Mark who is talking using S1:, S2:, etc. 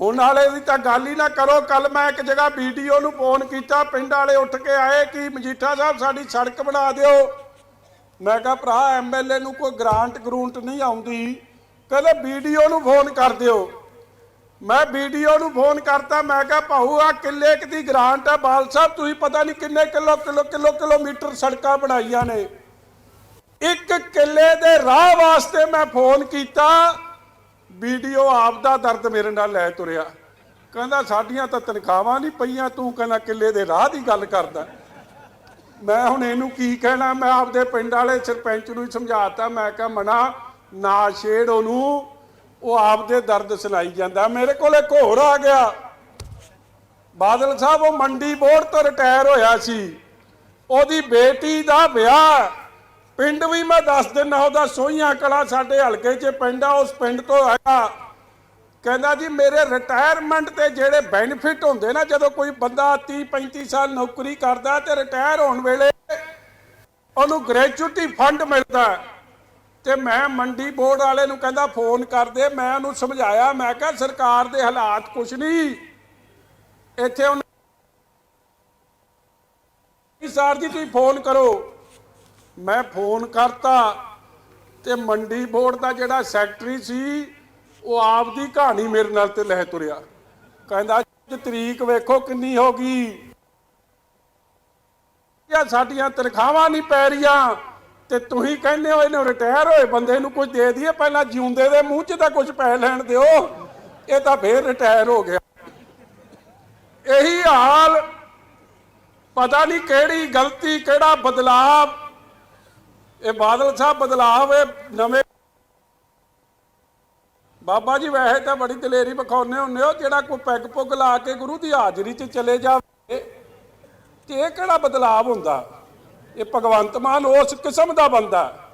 S1: ਹੁਣ ਵਾਲੇ ਦੀ ਤਾਂ ਗੱਲ ਹੀ ਨਾ ਕਰੋ। ਕੱਲ ਮੈਂ ਇੱਕ ਜਗ੍ਹਾ ਵੀਡੀਓ ਨੂੰ ਫੋਨ ਕੀਤਾ, ਪਿੰਡ ਵਾਲੇ ਉੱਠ ਕੇ ਆਏ ਕਿ ਮਜੀਠਾ ਸਾਹਿਬ ਸਾਡੀ ਸੜਕ ਬਣਾ ਦਿਓ। ਮੈਂ ਕਿਹਾ, ਭਰਾ ਐਮਐਲਏ ਨੂੰ ਕੋਈ ਗ੍ਰਾਂਟ ਗਰੂੰਟ ਨਹੀਂ ਆਉਂਦੀ। ਕਹਿੰਦੇ, ਵੀਡੀਓ ਨੂੰ ਫੋਨ ਕਰ ਦਿਓ। ਮੈਂ ਵੀਡੀਓ ਨੂੰ ਫੋਨ ਕਰਤਾ, ਮੈਂ ਕਿਹਾ, ਭਾਊ ਆ ਕਿੱਲੇ ਕੁ ਦੀ ਗ੍ਰਾਂਟ ਆ। ਬਾਲ ਸਾਹਿਬ, ਤੁਸੀਂ ਪਤਾ ਨਹੀਂ ਕਿੰਨੇ ਕਿਲੋ ਕਿਲੋ ਕਿਲੋ, ਕਿਲੋਮੀਟਰ ਸੜਕਾਂ ਬਣਾਈਆਂ ਨੇ। ਇੱਕ ਕਿੱਲੇ ਦੇ ਰਾਹ ਵਾਸਤੇ ਮੈਂ ਫੋਨ ਕੀਤਾ। ਵੀਡੀਓ ਆਪ ਦਾ ਦਰਦ ਮੇਰੇ ਨਾਲ ਲੈ ਤੁਰਿਆ। ਕਹਿੰਦਾ, ਸਾਡੀਆਂ ਤਾਂ ਤਨਖਾਹਾਂ ਨਹੀਂ ਪਈਆਂ, ਤੂੰ ਕਹਿੰਦਾ, ਕਿੱਲੇ ਦੇ ਰਾਹ ਦੀ ਗੱਲ ਕਰਦਾ। ਮੈਂ ਹੁਣ ਇਹਨੂੰ ਕੀ ਕਹਿਣਾ? ਮੈਂ ਆਪਦੇ ਪਿੰਡ ਵਾਲੇ ਸਰਪੰਚ ਨੂੰ ਹੀ ਸਮਝਾਤਾ। ਮੈਂ ਕਿਹਾ, ਮਨਾ, ਨਾ ਛੇੜ ਉਹਨੂੰ। ਉਹ ਆਪਦੇ ਦਰਦ ਸੁਣਾਈ ਜਾਂਦਾ। ਮੇਰੇ ਕੋਲ ਇੱਕ ਹੋਰ ਆ ਗਿਆ। ਬਾਦਲ ਸਾਹਿਬ, ਉਹ ਮੰਡੀ ਬੋਰਡ ਤੋਂ ਰਿਟਾਇਰ ਹੋਇਆ ਸੀ। ਉਹਦੀ ਬੇਟੀ ਦਾ ਵਿਆਹ ਪਿੰਡ ਵੀ ਮੈਂ ਦੱਸ ਦਿੰਦਾ, ਉਹਦਾ ਸੋਹੀਆਂ ਕਲਾ ਸਾਡੇ ਹਲਕੇ 'ਚ ਪਿੰਡ ਆ, ਉਸ ਪਿੰਡ ਤੋਂ ਆਇਆ। ਕਹਿੰਦਾ ਜੀ, ਮੇਰੇ ਰਿਟਾਇਰਮੈਂਟ ਤੇ ਜਿਹੜੇ ਬੈਨੀਫਿਟ ਹੁੰਦੇ ਨਾ, ਜਦੋਂ ਕੋਈ ਬੰਦਾ 30 35 ਸਾਲ ਨੌਕਰੀ ਕਰਦਾ ਤੇ ਰਿਟਾਇਰ ਹੋਣ ਵੇਲੇ ਉਹਨੂੰ ਗ੍ਰੈਚੁਇਟੀ ਫੰਡ ਮਿਲਦਾ। ਤੇ ਮੈਂ ਮੰਡੀ ਬੋਰਡ ਵਾਲੇ ਨੂੰ ਕਹਿੰਦਾ, ਫੋਨ ਕਰਦੇ ਮੈਂ ਉਹਨੂੰ ਸਮਝਾਇਆ, ਮੈਂ ਕਿਹਾ, ਸਰਕਾਰ ਦੇ ਹਾਲਾਤ ਕੁਛ ਨਹੀਂ। ਇੱਥੇ ਉਹਨਾਂ ਸਰ ਜੀ, ਤੁਸੀਂ ਫੋਨ ਕਰੋ। ਮੈਂ ਫੋਨ ਕਰਤਾ ਤੇ ਮੰਡੀ ਬੋਰਡ ਦਾ ਜਿਹੜਾ ਸੈਕਟਰੀ ਸੀ, ਉਹ ਆਪਦੀ ਕਹਾਣੀ ਮੇਰੇ ਨਾਲ ਤੇ ਲੈ ਤੁਰਿਆ। ਕਹਿੰਦਾ ਤਰੀਕ ਵੇਖੋ ਕਿੰਨੀ ਹੋ ਗਈ। ਯਾ ਸਾਡੀਆਂ ਤਨਖਾਹਾਂ ਨਹੀਂ ਪੈ ਰਹੀਆਂ। ਤੇ ਤੁਸੀਂ ਕਹਿੰਦੇ ਹੋ, ਇਹਨੂੰ ਰਿਟਾਇਰ ਹੋਏ ਬੰਦੇ ਨੂੰ ਕੁਝ ਦੇ ਦਈਏ, ਪਹਿਲਾਂ ਜਿਉਂਦੇ ਦੇ ਮੂੰਹ 'ਚ ਤਾਂ ਕੁਝ ਪੈ ਲੈਣ ਦਿਓ। ਇਹ ਤਾਂ ਫੇਰ ਰਿਟਾਇਰ ਹੋ ਗਿਆ। ਇਹੀ ਹਾਲ, ਪਤਾ ਨਹੀਂ ਕਿਹੜੀ ਗਲਤੀ, ਕਿਹੜਾ ਬਦਲਾਵ ਇਹ ਬਾਦਲ ਸਾਹਿਬ ਬਦਲਾਵ ਇਹ ਨਵੇਂ ਬਾਬਾ ਜੀ, ਵੈਸੇ ਤਾਂ ਬੜੀ ਦਲੇਰੀ ਵਿਖਾਉਂਦੇ ਹੁੰਦੇ ਹੋ, ਜਿਹੜਾ ਕੋਈ ਪੈਗ ਪੁੱਗ ਲਾ ਕੇ ਗੁਰੂ ਦੀ ਹਾਜ਼ਰੀ 'ਚ ਚਲੇ ਜਾਵੇ, ਤੇ ਇਹ ਕਿਹੜਾ ਬਦਲਾਵ ਹੁੰਦਾ? ਇਹ ਭਗਵੰਤ ਮਾਨ ਉਸ ਕਿਸਮ ਦਾ ਬੰਦਾ।